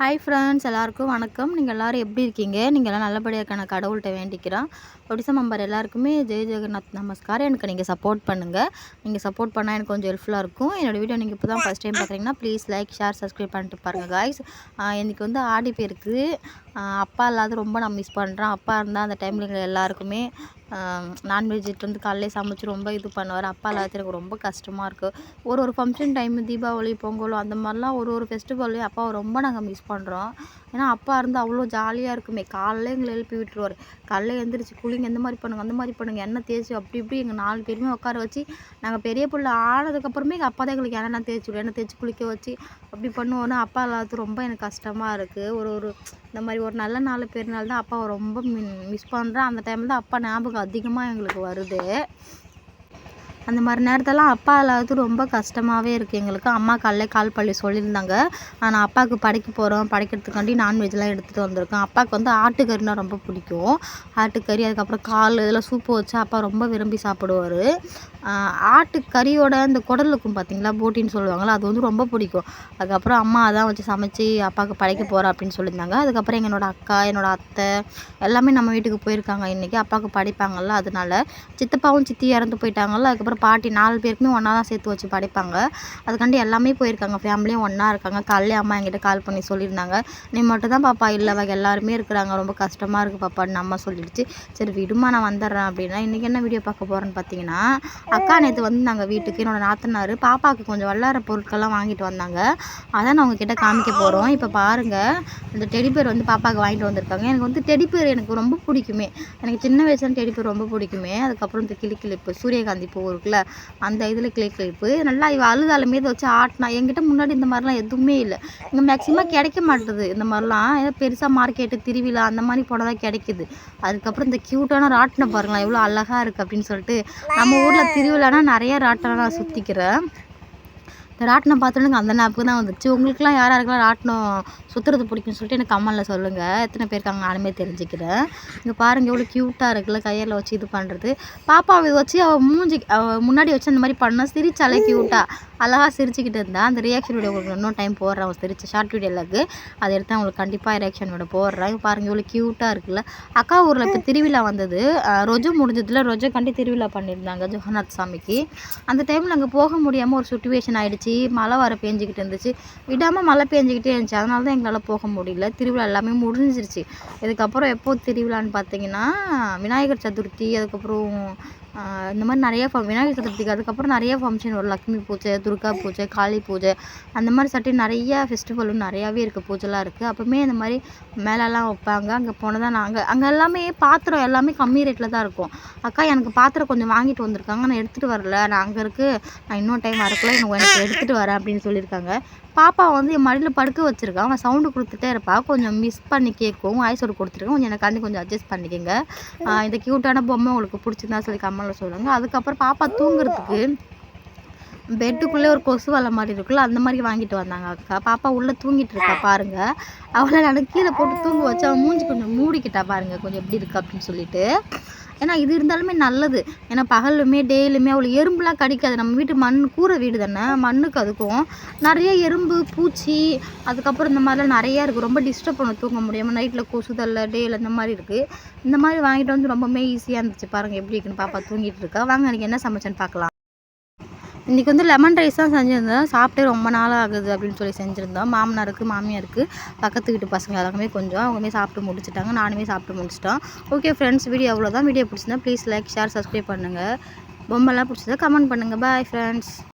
Hi friends எல்லாருக்கும் வணக்கம். நீங்கள் எல்லோரும் எப்படி இருக்கீங்க? நீங்கள் எல்லாம் நல்லபடியாக நான் கடவுள்கிட்ட வேண்டிக்கிறான் ஒடிசா மெம்பர் எல்லாருக்குமே ஜெய் ஜெகநாத் நமஸ்கார் எனக்கு நீங்கள் சப்போர்ட் பண்ணுங்கள் நீங்கள் சப்போர்ட் பண்ணால் எனக்கு கொஞ்சம் ஹெல்ப்ஃபுல்லாக இருக்கும். என்னோடய வீடியோ நீங்கள் இப்போ தான் ஃபஸ்ட் டைம் பார்க்குறீங்கன்னா ப்ளீஸ் லைக் ஷேர் சப்ஸ்கிரைப் பண்ணிட்டு பாருங்கள் காய்ஸ் எனக்கு வந்து ஆடி போயிருக்கு அப்பா இல்லாத ரொம்ப நான் மிஸ் பண்ணுறேன் அப்பா இருந்தால் அந்த டைமில் எங்கள் எல்லாருக்குமே நான்வெஜ் வந்து காலையில் சமைச்சு ரொம்ப இது பண்ணுவார். அப்பா இல்லாத எனக்கு ரொம்ப கஷ்டமாக இருக்குது ஒரு ஒரு ஃபங்க்ஷன் டைமு தீபாவளி பொங்கலும் அந்த மாதிரிலாம் ஒரு ஒரு ஃபெஸ்டிவல்லையும் அப்பாவை ரொம்ப நாங்கள் மிஸ் பண்ணுறோம் ஏன்னா அப்பா இருந்து அவ்வளோ ஜாலியாக இருக்குமே. காலைல எங்களை எழுப்பி விட்டுருவார். காலைல எழுந்திரிச்சு குளிங்க இந்த மாதிரி பண்ணுங்கள் அந்த மாதிரி பண்ணுங்கள் எண்ணெய் தேய்ச்சி அப்படி இப்படி எங்கள் நாலு பேருமே உட்கார வச்சு நாங்கள் பெரிய பிள்ளை ஆனதுக்கப்புறமே எங்கள் அப்பா தான் எங்களுக்கு எண்ணெய் தேய்ச்சி விடும் எண்ணெய் தேய்ச்சி குளிக்க வச்சு அப்படி பண்ணுவோன்னா அப்பா இல்லாதது ரொம்ப எனக்கு கஷ்டமாக இருக்குது ஒரு ஒரு இந்த மாதிரி ஒரு நல்ல நாலு பேர்னால தான் அப்பாவை ரொம்ப மிஸ் பண்ணுறேன் அந்த டைமில் தான் அப்பா ஞாபகம் அதிகமாக எங்களுக்கு வருது. அந்த மாதிரி நேரத்தெல்லாம் அப்பா இல்லாதது ரொம்ப கஷ்டமாகவே இருக்குது எங்களுக்கு. அம்மா காலைல கால் பண்ணி சொல்லியிருந்தாங்க. நான் அப்பாவுக்கு படைக்க போகிறோம் படைக்கிறதுக்காண்டி நான்வெஜ்லாம் எடுத்துகிட்டு வந்திருக்கேன் அப்பாவுக்கு வந்து ஆட்டுக்கறினா ரொம்ப பிடிக்கும். ஆட்டுக்கறி அதுக்கப்புறம் கால் இதெல்லாம் சூப்பு வச்சா அப்பா ரொம்ப விரும்பி சாப்பிடுவார். ஆட்டுக்கறியோட இந்த குடல் இருக்கும் பார்த்தீங்களா போட்டின்னு சொல்லுவாங்களா அது வந்து ரொம்ப பிடிக்கும். அதுக்கப்புறம் அம்மா அதான் வச்சு சமைச்சு அப்பாவுக்கு படைக்க போகிறேன் அப்படின்னு சொல்லியிருந்தாங்க. அதுக்கப்புறம் என்னோடய அக்கா என்னோடய அத்தை எல்லாமே நம்ம வீட்டுக்கு போயிருக்காங்க. இன்றைக்கி அப்பாவுக்கு படிப்பாங்கள்ல அதனால சித்தப்பாவும் சித்தி இறந்து போயிட்டாங்கல்ல அதுக்கப்புறம் பாட்டி நாலு பேருக்குமே ஒன்றா தான் சேர்த்து வச்சு படைப்பாங்க. அதுக்காண்டி எல்லாமே போயிருக்காங்க. ஃபேமிலியும் ஒன்றா இருக்காங்க. காலையிலே அம்மா என்கிட்ட கால் பண்ணி சொல்லியிருந்தாங்க. நீ மட்டும் தான் பாப்பா. இல்லை அவங்க எல்லாருமே இருக்கிறாங்க. ரொம்ப கஷ்டமாக இருக்குது பாப்பான்னு அம்மா சொல்லிடுச்சு. சரி விடுமா நான் வந்துடுறேன். அப்படின்னா இன்றைக்கி என்ன வீடியோ பார்க்க போகிறேன்னு பார்த்தீங்கன்னா அக்கா நேற்று வந்து நாங்கள் வீட்டுக்கு. என்னோடய நாத்தனார் பாப்பாவுக்கு கொஞ்சம் வல்லார பொருட்கள்லாம் வாங்கிட்டு வந்தாங்க. அதான் நான் உங்ககிட்ட காமிக்க போகிறோம் இப்போ பாருங்கள் இந்த டெடிபேர் வந்து பாப்பாவுக்கு வாங்கிட்டு வந்திருக்காங்க. எனக்கு வந்து டெடிபேர் எனக்கு ரொம்ப பிடிக்குமே. எனக்கு சின்ன வயசுல டெடிப்பேர் ரொம்ப பிடிக்குமே. அதுக்கப்புறம் இந்த கிளிக்கிளிப்பு சூரியகாந்தி பூ ஒரு இருக்குல்ல அந்த இதில் கிளிக் கிளிப்பு நல்லா இவள் அழுதாலுமே இதை வச்சு ஆட்டினா என்கிட்ட முன்னாடி இந்த மாதிரிலாம் எதுவுமே இல்லை. இங்கே மேக்ஸிமம் கிடைக்க மாட்டுது. இந்த மாதிரிலாம் ஏதோ பெருசாக மார்க்கெட்டு திருவிழா அந்த மாதிரி போட தான் கிடைக்குது. அதுக்கப்புறம் இந்த க்யூட்டான ராட்டினை பாருங்களேன் எவ்வளோ அழகாக இருக்குது அப்படின்னு சொல்லிட்டு நம்ம ஊரில் திருவிழானா நிறைய ராட்டினம் நான் சுற்றிக்கிறேன் இந்த ராட்டினம் பார்த்தோன்னே அந்த ஞாபகம் தான் வந்துச்சு. உங்களுக்குலாம் யார் யாருக்கெல்லாம் ராட்டினம் சுற்றுறது பிடிக்கும்னு சொல்லிட்டு எனக்கு கம்மலில் சொல்லுங்கள் எத்தனை பேர் இருக்காங்க நானுமே தெரிஞ்சுக்கிறேன். இங்கே பாருங்கள் எவ்வளோ க்யூட்டாக இருக்குல்ல கையில் வச்சு இது பண்ணுறது பாப்பாவை வச்சு அவள் மூஞ்சி அவள் முன்னாடி வச்சு அந்த மாதிரி பண்ணால் சிரிச்சாலே க்யூட்டாக அழகாக சிரிச்சுக்கிட்டு இருந்தால் அந்த ரியாக்ஷன் வீடியோ உங்களுக்கு இன்னும் டைம் போடுறேன். அவள் சிரிச்ச ஷார்ட் வீடியோலுக்கு அதை. எடுத்து அவங்களுக்கு கண்டிப்பாக ரியாக்ஷன் வீடியோ போடுறேன். பாருங்கள் இவ்வளோ க்யூட்டாக இருக்குல்ல. அக்கா ஊரில் இப்போ திருவிழா வந்தது. ரொஜோ முடிஞ்சதில் ரொஜோ கண்டி திருவிழா பண்ணியிருந்தாங்க ஜெகநாத் சாமிக்கு. அந்த டைமில் அங்கே போக முடியாமல் ஒரு சுச்சுவேஷன் ஆகிடுச்சு மழை வர பேஞ்சிக்கிட்டு இருந்துச்சு. விடாமல் மழை பேஞ்சிக்கிட்டே இருந்துச்சு. அதனால தான் எங்களால் போக முடியல. திருவிழா எல்லாமே முடிஞ்சிருச்சு. இதுக்கப்புறம் எப்போ திருவிழான்னு பார்த்தீங்கன்னா விநாயகர் சதுர்த்தி அதுக்கப்புறம் இந்த மாதிரி நிறைய ஃபங் விநாயகர் சதுர்த்திக்கு அதுக்கப்புறம் நிறைய ஃபங்க்ஷன் வரும். லக்ஷ்மி பூஜை துர்கா பூஜை காளி பூஜை அந்த மாதிரி சட்டி நிறைய ஃபெஸ்டிவலும் நிறையாவே இருக்குது பூஜைலாம் இருக்குது அப்போவுமே இந்த மாதிரி மேலெல்லாம் வைப்பாங்க. அங்கே போனால் தான் நாங்கள் அங்கே எல்லாமே பாத்திரம் எல்லாமே கம்மி ரேட்டில் தான் இருக்கும். அக்கா எனக்கு பாத்திரம் கொஞ்சம் வாங்கிட்டு வந்திருக்காங்க. நான் எடுத்துகிட்டு வரல. நான் அங்கே இருக்கு. நான் இன்னொரு டைம் வரக்குள்ள எனக்கு எடுத்துகிட்டு வரேன் அப்படின்னு சொல்லியிருக்காங்க. பாப்பா வந்து என் மடியில் படுக்க வச்சுருக்கான் அவன் சவுண்டு கொடுத்துட்டே இருப்பாள் கொஞ்சம் மிஸ் பண்ணி கேட்கும் ஐஸோடு கொடுத்துருக்கேன் கொஞ்சம் எனக்காண்டி கொஞ்சம் அட்ஜஸ்ட் பண்ணிக்கோங்க. இந்த க்யூட்டான பொம்மை உங்களுக்கு பிடிச்சிருந்தா சொல்லி கம்மலில் சொல்லுங்கள் அதுக்கப்புறம் பாப்பா தூங்குறதுக்கு பெட்டுக்குள்ளே ஒரு கொசு வலை மாதிரி இருக்குல்ல அந்த மாதிரி வாங்கிட்டு வந்தாங்க அக்கா. பாப்பா உள்ளே தூங்கிட்டு இருக்கா பாருங்கள் அவளை நான் கீழே போட்டு தூங்க வச்சு அவன் மூஞ்சி கொஞ்சம் மூடிக்கிட்டா பாருங்கள் கொஞ்சம் எப்படி இருக்கு அப்படின்னு சொல்லிட்டு. ஏன்னா இது இருந்தாலுமே நல்லது. ஏன்னா பகலுமே டெய்லியுமே அவளுக்கு எறும்புலாம் கடிக்காது. நம்ம வீட்டு மண் கூரை வீடு தானே மண்ணுக்கு அதுக்கும். நிறைய எறும்பு பூச்சி அதுக்கப்புறம் இந்த மாதிரிலாம் நிறையா இருக்குது ரொம்ப டிஸ்டர்ப் பண்ண தூங்க முடியாமல் நைட்டில் கொசுதல்ல டேயில் இந்த மாதிரி இருக்குது இந்த மாதிரி வாங்கிட்டு வந்து ரொம்பவுமே ஈஸியாக இருந்துச்சு பாருங்கள் எப்படி இருக்குன்னு பாப்பா தூங்கிட்டு இருக்கா. வாங்க எனக்கு என்ன சமைச்சேன்னு பார்க்கலாம் இன்றைக்கி வந்து லெமன் ரைஸ் தான் செஞ்சுருந்தோம் சாப்பிட்டே ரொம்ப நாள் ஆகுது அப்படின்னு சொல்லி செஞ்சுருந்தோம் மாமனாருக்கு மாமியாருக்கு பக்கத்து வீட்டு பசங்க எல்லாருமே கொஞ்சம் அவங்களுமே சாப்பிட்டு முடிச்சுட்டாங்க. நானுமே சாப்பிட்டு முடிச்சிட்டோம் ஓகே ஃப்ரெண்ட்ஸ் வீடியோ அவ்வளோதான் வீடியோ பிடிச்சிருந்தா ப்ளீஸ் லைக் ஷேர் சப்ஸ்கிரைப் பண்ணுங்கள் பொம்மைலாம் பிடிச்சதா கமெண்ட் பண்ணுங்கள் பாய் ஃப்ரெண்ட்ஸ்